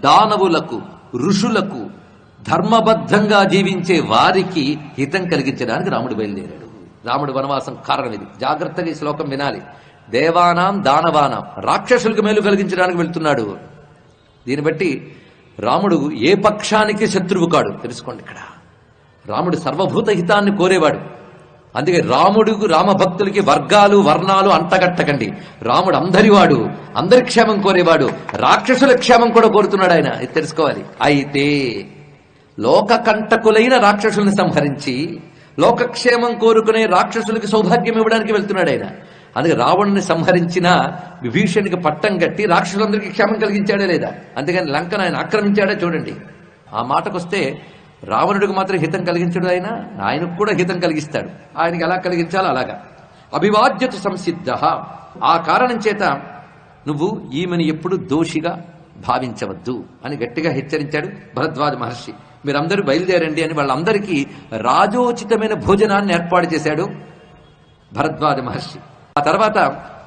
దానవులకు ఋషులకు ధర్మబద్ధంగా జీవించే వారికి హితం కలిగించడానికి రాముడు బయలుదేరాడు. రాముడు వనవాసం కారణం ఇది. జాగ్రత్తగా ఈ శ్లోకం వినాలి. దేవానాం దానవానాం రాక్షసులకు మేలు కలిగించడానికి వెళ్తున్నాడు. దీన్ని బట్టి రాముడు ఏ పక్షానికి శత్రువు కాడు. తెలుసుకోండి ఇక్కడ. రాముడు సర్వభూత హితాన్ని కోరేవాడు. అందుకే రాముడు రామభక్తులకి వర్గాలు వర్ణాలు అంటగట్టకండి రాముడు అందరివాడు అందరి క్షేమం కోరేవాడు రాక్షసుల క్షేమం కూడా కోరుతున్నాడు ఆయన. ఇది తెలుసుకోవాలి. అయితే లోకకంటకులైన రాక్షసుల్ని సంహరించి లోకక్షేమం కోరుకునే రాక్షసులకి సౌభాగ్యం ఇవ్వడానికి వెళ్తున్నాడు ఆయన. అందుకే రావణుని సంహరించిన విభీషణునికి పట్టం కట్టి రాక్షసులందరికీ క్షేమం కలిగించాడే లేదా? అందుకని లంకను ఆయన ఆక్రమించాడే చూడండి. ఆ మాటకొస్తే రావణుడికి మాత్రం హితం కలిగించడు ఆయన ఆయనకు కూడా హితం కలిగిస్తాడు. ఆయనకి ఎలా కలిగించాలో అలాగా. అభివాద్యత సంసిద్ధ. ఆ కారణం చేత నువ్వు ఈమెను ఎప్పుడు దోషిగా భావించవద్దు అని గట్టిగా హెచ్చరించాడు భరద్వాజ మహర్షి. మీరందరూ బయలుదేరండి అని వాళ్ళందరికీ రాజోచితమైన భోజనాన్ని ఏర్పాటు చేశాడు భరద్వాజ మహర్షి. ఆ తర్వాత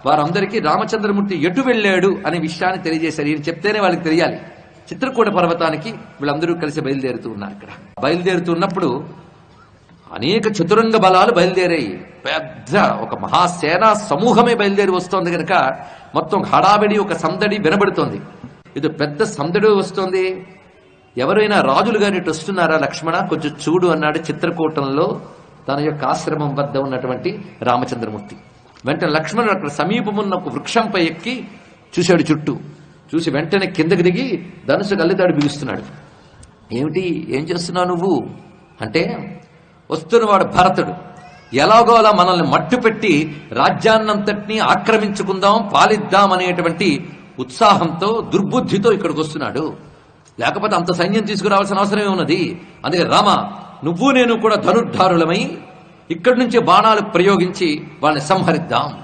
వారందరికీ రామచంద్రమూర్తి ఎటు వెళ్ళాడు అనే విషయాన్ని తెలియజేశారు. ఈయన చెప్తేనే వాళ్ళకి తెలియాలి. చిత్రకూట పర్వతానికి వీళ్ళందరూ కలిసి బయలుదేరుతూ ఉన్నారు ఇక్కడ. బయలుదేరుతున్నప్పుడు అనేక చతురంగ బలాలు బయలుదేరాయి. పెద్ద ఒక మహాసేనా సమూహమే బయలుదేరి వస్తోంది కనుక మొత్తం హడావిడి ఒక సందడి వినబడుతోంది. ఇది పెద్ద సందడి వస్తోంది. ఎవరైనా రాజులు గాని ఇటు వస్తున్నారా లక్ష్మణ? కొంచెం చూడు అన్నాడు చిత్రకూటంలో తన యొక్క ఆశ్రమం వద్ద ఉన్నటువంటి రామచంద్రమూర్తి. వెంటనే లక్ష్మణుడు అక్కడ సమీపమున్న ఒక వృక్షంపై ఎక్కి చూశాడు చుట్టూ. చూసి వెంటనే కిందకి దిగి ధనుసు కళ్ళితాడు బిగుస్తున్నాడు. ఏమిటి? ఏం చేస్తున్నావు నువ్వు? అంటే వస్తున్నవాడు భరతుడు. ఎలాగో అలా మనల్ని మట్టు పెట్టి రాజ్యాన్నంతటినీ ఆక్రమించుకుందాం పాలిద్దాం అనేటువంటి ఉత్సాహంతో దుర్బుద్ధితో ఇక్కడికి వస్తున్నాడు లేకపోతే అంత సైన్యం తీసుకురావాల్సిన అవసరమే ఉన్నది. అందుకే రామ నువ్వు నేను కూడా ధనుర్ధారులమై ఇక్కడి నుంచి బాణాలు ప్రయోగించి వాళ్ళని సంహరిద్దాం.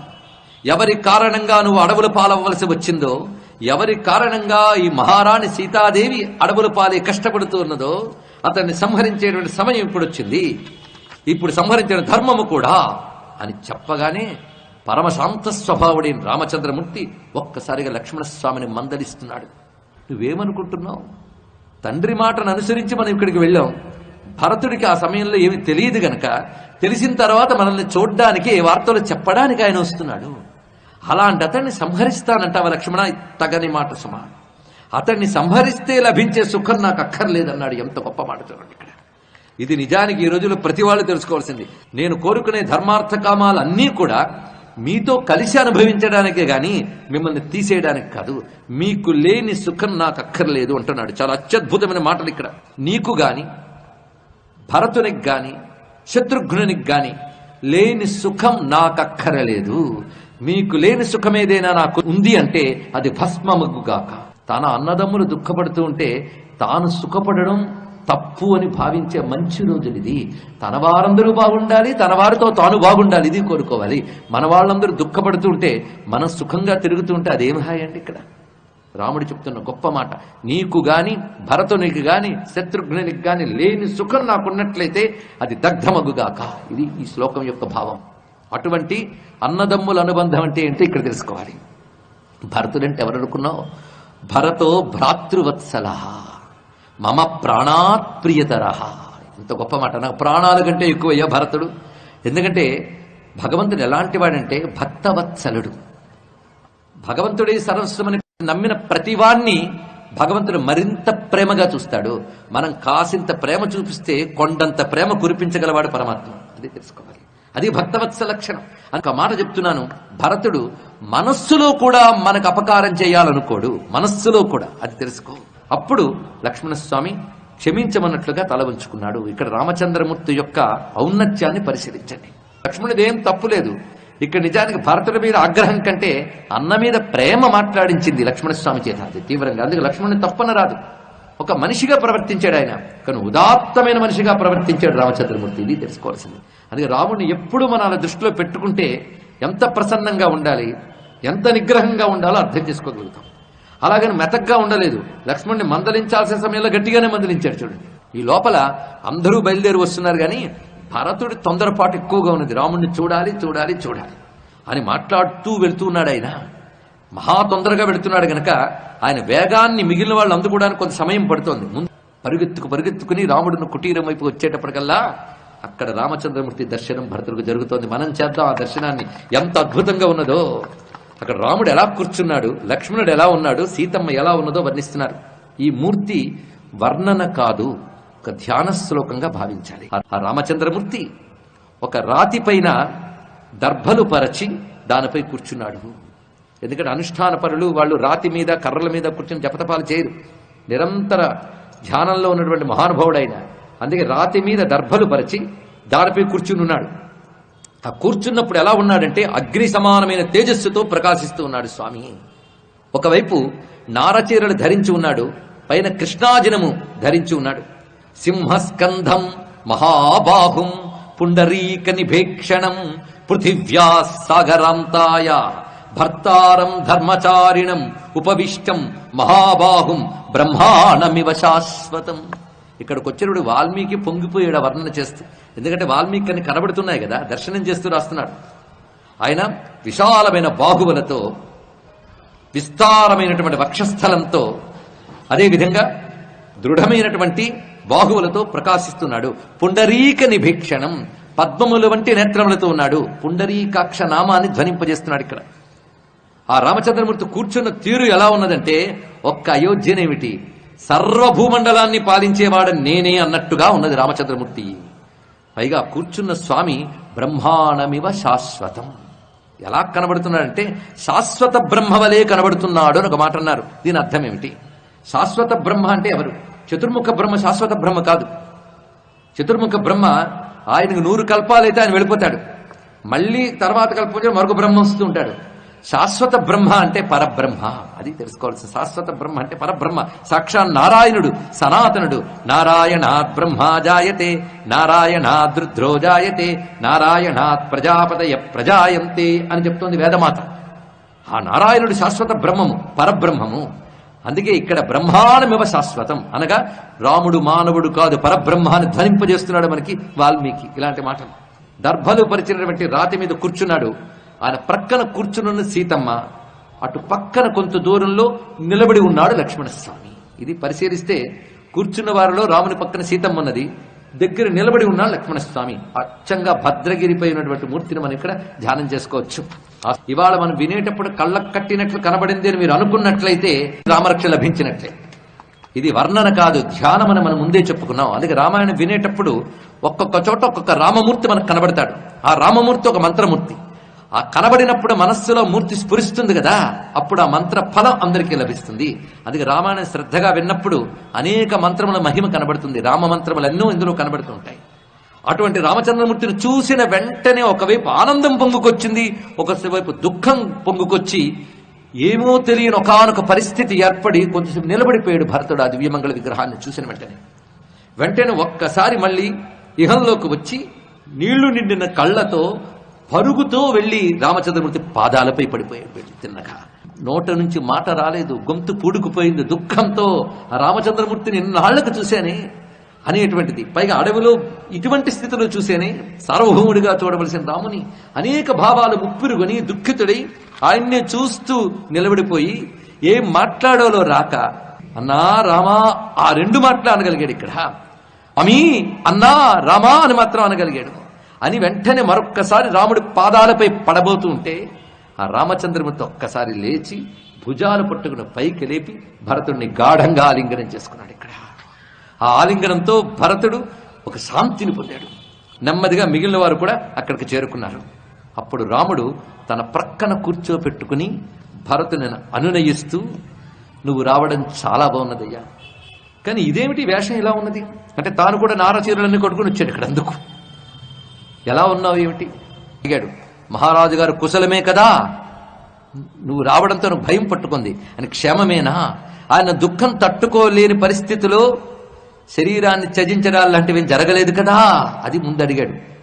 ఎవరి కారణంగా నువ్వు అడవులు పాలవ్వలసి వచ్చిందో ఎవరి కారణంగా ఈ మహారాణి సీతాదేవి అడవుల పాలే కష్టపడుతూ ఉన్నదో అతన్ని సంహరించేటువంటి సమయం ఇప్పుడు వచ్చింది. ఇప్పుడు సంహరించిన ధర్మము కూడా అని చెప్పగానే పరమశాంత స్వభావుడైన రామచంద్రమూర్తి ఒక్కసారిగా లక్ష్మణస్వామిని మందలిస్తున్నాడు. నువ్వేమనుకుంటున్నావు? తండ్రి మాటను అనుసరించి మనం ఇక్కడికి వెళ్ళాం. భరతుడికి ఆ సమయంలో ఏమి తెలియదు గనక తెలిసిన తర్వాత మనల్ని చూడ్డానికి ఏ వార్తలు చెప్పడానికి ఆయన వస్తున్నాడు. అలాంటి అతన్ని సంహరిస్తానంటావా లక్ష్మణ? తగని మాట సుమా. అతన్ని సంహరిస్తే లభించే సుఖం నాకు అక్కర్లేదన్నాడు. ఎంత గొప్ప మాట చూడండి ఇక్కడ. ఇది నిజానికి ఈ రోజుల్లో ప్రతి వాళ్ళు తెలుసుకోవాల్సింది. నేను కోరుకునే ధర్మార్థ కామాలన్నీ కూడా మీతో కలిసి అనుభవించడానికే గాని మిమ్మల్ని తీసేయడానికి కాదు. మీకు లేని సుఖం నాకు అక్కర్లేదు అంటున్నాడు. చాలా అత్యద్భుతమైన మాటలు ఇక్కడ. నీకు గాని భరతునికి గాని శత్రుఘ్నునికి గాని లేని సుఖం నాకక్కరలేదు మీకు లేని సుఖం ఏదైనా నాకు ఉంది అంటే అది భస్మముగ్గుగాక తన అన్నదమ్ములు దుఃఖపడుతూ ఉంటే తాను సుఖపడడం తప్పు అని భావించే మంచి రోజులు ఇది తన వారందరూ బాగుండాలి తన వారితో తాను బాగుండాలి ఇది కోరుకోవాలి. మన వాళ్ళందరూ దుఃఖపడుతూ ఉంటే మనం సుఖంగా తిరుగుతూ ఉంటే అదేం హాయ్ అండి ఇక్కడ? రాముడు చెప్తున్న గొప్ప మాట. నీకు గాని భరతునికి గాని శత్రుఘ్నునికి గాని లేని సుఖం నాకున్నట్లయితే అది దగ్ధమగుగాక. ఇది ఈ శ్లోకం యొక్క భావం. అటువంటి అన్నదమ్ముల అనుబంధం అంటే ఏంటో ఇక్కడ తెలుసుకోవాలి. భరతుడంటే ఎవరు అనుకున్నావు? భరతో భ్రాతృవత్సల మమ ప్రాణాత్ ప్రియతర. ఇంత గొప్ప మాట. నాకు ప్రాణాల కంటే ఎక్కువయ్యా భరతుడు. ఎందుకంటే భగవంతుడు ఎలాంటి వాడంటే భక్తవత్సలుడు. భగవంతుడే సర్వస్వమని నమ్మిన ప్రతివాణ్ణి భగవంతుడు మరింత ప్రేమగా చూస్తాడు. మనం కాసింత ప్రేమ చూపిస్తే కొండంత ప్రేమ కురిపించగలవాడు పరమాత్మ. అది తెలుసుకోవాలి. అది భక్తవత్స లక్షణం. ఒక మాట చెప్తున్నాను భరతుడు మనస్సులో కూడా మనకు అపకారం చేయాలనుకోడు. మనస్సులో కూడా అది తెలుసుకో. అప్పుడు లక్ష్మణస్వామి క్షమించమన్నట్లుగా తల ఉంచుకున్నాడు ఇక్కడ రామచంద్రమూర్తి యొక్క ఔన్నత్యాన్ని పరిశీలించండి. లక్ష్మణుడు ఏం తప్పు లేదు. ఇక్కడ నిజానికి భరతుడి మీద ఆగ్రహం కంటే అన్న మీద ప్రేమ మాట్లాడించింది లక్ష్మణస్వామి చేత. అది తీవ్రంగా. అందుకే లక్ష్మణుని తప్పన రాదు. ఒక మనిషిగా ప్రవర్తించాడు ఆయన. కానీ ఉదాత్తమైన మనిషిగా ప్రవర్తించాడు రామచంద్రమూర్తి. ఇది తెలుసుకోవాల్సింది. అందుకే రాముడిని ఎప్పుడు మన దృష్టిలో పెట్టుకుంటే ఎంత ప్రసన్నంగా ఉండాలి ఎంత నిగ్రహంగా ఉండాలో అర్థం చేసుకోగలుగుతాం. అలాగని మెతగ్గా ఉండలేదు. లక్ష్మణ్ణి మందలించాల్సిన సమయంలో గట్టిగానే మందలించాడు చూడండి. ఈ లోపల అందరూ బయలుదేరి వస్తున్నారు కానీ భరతుడి తొందరపాటు ఎక్కువగా ఉన్నది. రాముడిని చూడాలి చూడాలి చూడాలి అని మాట్లాడుతూ వెళుతున్నాడు ఉన్నాడు ఆయన. మహా తొందరగా వెళుతున్నాడు గనక ఆయన వేగాన్ని మిగిలిన వాళ్ళు అందుకోవడానికి కొంత సమయం పడుతోంది. ముందు పరుగెత్తుకు పరుగెత్తుకుని రాముడిని కుటీరం వైపు వచ్చేటప్పటికల్లా అక్కడ రామచంద్రమూర్తి దర్శనం భరతుడికి జరుగుతోంది. మనం చేద్దాం ఆ దర్శనాన్ని. ఎంత అద్భుతంగా ఉన్నదో. అక్కడ రాముడు ఎలా కూర్చున్నాడు లక్ష్మణుడు ఎలా ఉన్నాడు సీతమ్మ ఎలా ఉన్నదో వర్ణిస్తున్నారు. ఈ మూర్తి వర్ణన కాదు ఒక ధ్యాన శ్లోకంగా భావించాలి. ఆ- రామచంద్రమూర్తి ఒక రాతి పైన దర్భలు పరచి దానిపై కూర్చున్నాడు. ఎందుకంటే అనుష్ఠాన పరులు వాళ్ళు రాతి మీద కర్రల మీద కూర్చుని జపతపాలు చేయరు. నిరంతర ధ్యానంలో ఉన్నటువంటి మహానుభావుడైన అందుకే రాతి మీద దర్భలు పరిచి దానిపై కూర్చుని ఉన్నాడు. ఆ కూర్చున్నప్పుడు ఎలా ఉన్నాడంటే అగ్ని సమానమైన తేజస్సుతో ప్రకాశిస్తూ ఉన్నాడు స్వామి. ఒకవైపు నారచీరలు ధరించి ఉన్నాడు పైన కృష్ణాజనము ధరించి ఉన్నాడు. సింహస్కంధం మహాబాహుం పుండరీక నిభేక్షణం పృథివ్యా సాగరాంతాయ భర్తారం ధర్మచారిణం ఉపవిష్టం మహాబాహుం బ్రహ్మాణమివ శాశ్వతం. ఇక్కడికి వచ్చినప్పుడు వాల్మీకి పొంగిపోయాడు వర్ణన చేస్తూ ఎందుకంటే వాల్మీకి అని కనబడుతున్నాయి కదా దర్శనం చేస్తూ రాస్తున్నాడు. ఆయన విశాలమైన బాహువులతో విస్తారమైనటువంటి వక్షస్థలంతో అదేవిధంగా దృఢమైనటువంటి బాహువులతో ప్రకాశిస్తున్నాడు. పుండరీక నిభీక్షణం పద్మముల వంటి నేత్రములతో ఉన్నాడు. పుండరీకాక్ష నామాన్ని ధ్వనింపజేస్తున్నాడు ఇక్కడ. ఆ రామచంద్రమూర్తి కూర్చున్న తీరు ఎలా ఉన్నదంటే ఒక్క అయోధ్యనేమిటి? సర్వభూమండలాన్ని పాలించేవాడు నేనే అన్నట్టుగా ఉన్నది రామచంద్రమూర్తి. పైగా కూర్చున్న స్వామి బ్రహ్మాణమివ శాశ్వతం. ఎలా కనబడుతున్నాడంటే శాశ్వత బ్రహ్మవలే కనబడుతున్నాడు అని ఒక మాట అన్నారు. దీని అర్థం ఏమిటి? శాశ్వత బ్రహ్మ అంటే ఎవరు? చతుర్ముఖ బ్రహ్మ శాశ్వత బ్రహ్మ కాదు. చతుర్ముఖ బ్రహ్మ ఆయనకు నూరు కల్పాలైతే ఆయన వెళ్ళిపోతాడు. మళ్ళీ తర్వాత కల్పించడం మరొక బ్రహ్మ వస్తూ ఉంటాడు. శాశ్వత బ్రహ్మ అంటే పరబ్రహ్మ. అది తెలుసుకోవాల్సిన శాశ్వత బ్రహ్మ అంటే పరబ్రహ్మ. సాక్షాత్ నారాయణుడు సనాతనుడు. నారాయణాత్ బ్రహ్మ జాయతే నారాయణాద్ రుద్రో జాయతే నారాయణాత్ ప్రజాపతయ ప్రజాయంతే అని చెప్తోంది వేదమాత. ఆ నారాయణుడు శాశ్వత బ్రహ్మము పరబ్రహ్మము. అందుకే ఇక్కడ బ్రహ్మాండమివ శాశ్వతం. అనగా రాముడు మానవుడు కాదు పరబ్రహ్మాన్ని ధ్వనింపజేస్తున్నాడు మనకి వాల్మీకి ఇలాంటి మాటలు. దర్భలు పరిచినటువంటి రాతి మీద కూర్చున్నాడు. ఆయన ప్రక్కన కూర్చునున్న సీతమ్మ అటు పక్కన కొంత దూరంలో నిలబడి ఉన్నాడు లక్ష్మణస్వామి. ఇది పరిశీలిస్తే కూర్చున్న వారిలో రాముని పక్కన సీతమ్మ ఉన్నది దగ్గర నిలబడి ఉన్నాడు లక్ష్మణస్వామి. అచ్చంగా భద్రగిరిపై ఉన్నటువంటి మూర్తిని మనం ఇక్కడ ధ్యానం చేసుకోవచ్చు. ఇవాళ మనం వినేటప్పుడు కళ్ళకు కట్టినట్లు కనబడింది అని మీరు అనుకున్నట్లయితే రామరక్ష లభించినట్లే. ఇది వర్ణన కాదు ధ్యానం అని మనం ముందే చెప్పుకున్నాం. అందుకే రామాయణం వినేటప్పుడు ఒక్కొక్క చోట ఒక్కొక్క రామమూర్తి మనకు కనబడతాడు. ఆ రామమూర్తి ఒక మంత్రమూర్తి. ఆ కనబడినప్పుడు మనస్సులో మూర్తి స్ఫురిస్తుంది కదా అప్పుడు ఆ మంత్ర ఫలం అందరికీ లభిస్తుంది. అందుకే రామాయణం శ్రద్ధగా విన్నప్పుడు అనేక మంత్రముల మహిమ కనబడుతుంది. రామ మంత్రములు ఎన్నో ఇందులో కనబడుతూ ఉంటాయి. అటువంటి రామచంద్రమూర్తిని చూసిన వెంటనే ఒకవైపు ఆనందం పొంగుకొచ్చింది ఒకవైపు దుఃఖం పొంగుకొచ్చి ఏమో తెలియని ఒకనొక పరిస్థితి ఏర్పడి కొంచెంసేపు నిలబడిపోయాడు భరతుడు ఆ దివ్యమంగళ విగ్రహాన్ని చూసిన వెంటనే. వెంటనే ఒక్కసారి మళ్ళీ ఇహంలోకి వచ్చి నీళ్ళు నిండిన కళ్ళతో పరుగుతో వెళ్ళి రామచంద్రమూర్తి పాదాలపై పడిపోయాడు. వెళ్ళి తిన్నగా. నోట నుంచి మాట రాలేదు. గొంతు పూడుకుపోయింది. దుఃఖంతో ఆ రామచంద్రమూర్తిని ఎన్నాళ్ళకు చూశానే? అనేటువంటిది. పైగా అడవిలో ఇటువంటి స్థితిలో చూసేనే సార్వభౌముడిగా చూడవలసిన రాముని అనేక భావాలు ముప్పిరుగొని దుఃఖితుడై ఆయన్నే చూస్తూ నిలబడిపోయి ఏం మాట్లాడాలో రాక? అన్నా రామా ఆ రెండు మాటలు అనగలిగాడు ఇక్కడ. అమీ అన్నా రామా అని మాత్రం అనగలిగాడు. అని వెంటనే మరొక్కసారి రాముడి పాదాలపై పడబోతూ ఉంటే ఆ రామచంద్రమూర్తి ఒక్కసారి లేచి భుజాలు పట్టుకుని పైకి లేపి భరతుడిని గాఢంగా ఆలింగనం చేసుకున్నాడు ఇక్కడ. ఆ ఆలింగనంతో భరతుడు ఒక శాంతిని పొందాడు. నెమ్మదిగా మిగిలిన వారు కూడా అక్కడికి చేరుకున్నారు. అప్పుడు రాముడు తన ప్రక్కన కూర్చోపెట్టుకుని భరతుని అనునయిస్తూ నువ్వు రావడం చాలా బాగున్నదయ్యా. కానీ ఇదేమిటి వేషం ఇలా ఉన్నది? అంటే తాను కూడా నారచీరలన్నీ కొట్టుకుని వచ్చాడు ఇక్కడ అందుకు. ఎలా ఉన్నావు ఏమిటి? అడిగాడు. మహారాజు గారు కుశలమే కదా? నువ్వు రావడంతో నువ్వు భయం పట్టుకుంది. అని క్షేమమేనా? ఆయన దుఃఖం తట్టుకోలేని పరిస్థితిలో శరీరాన్ని త్యజించడాలు లాంటివి జరగలేదు కదా? అది ముందు అడిగాడు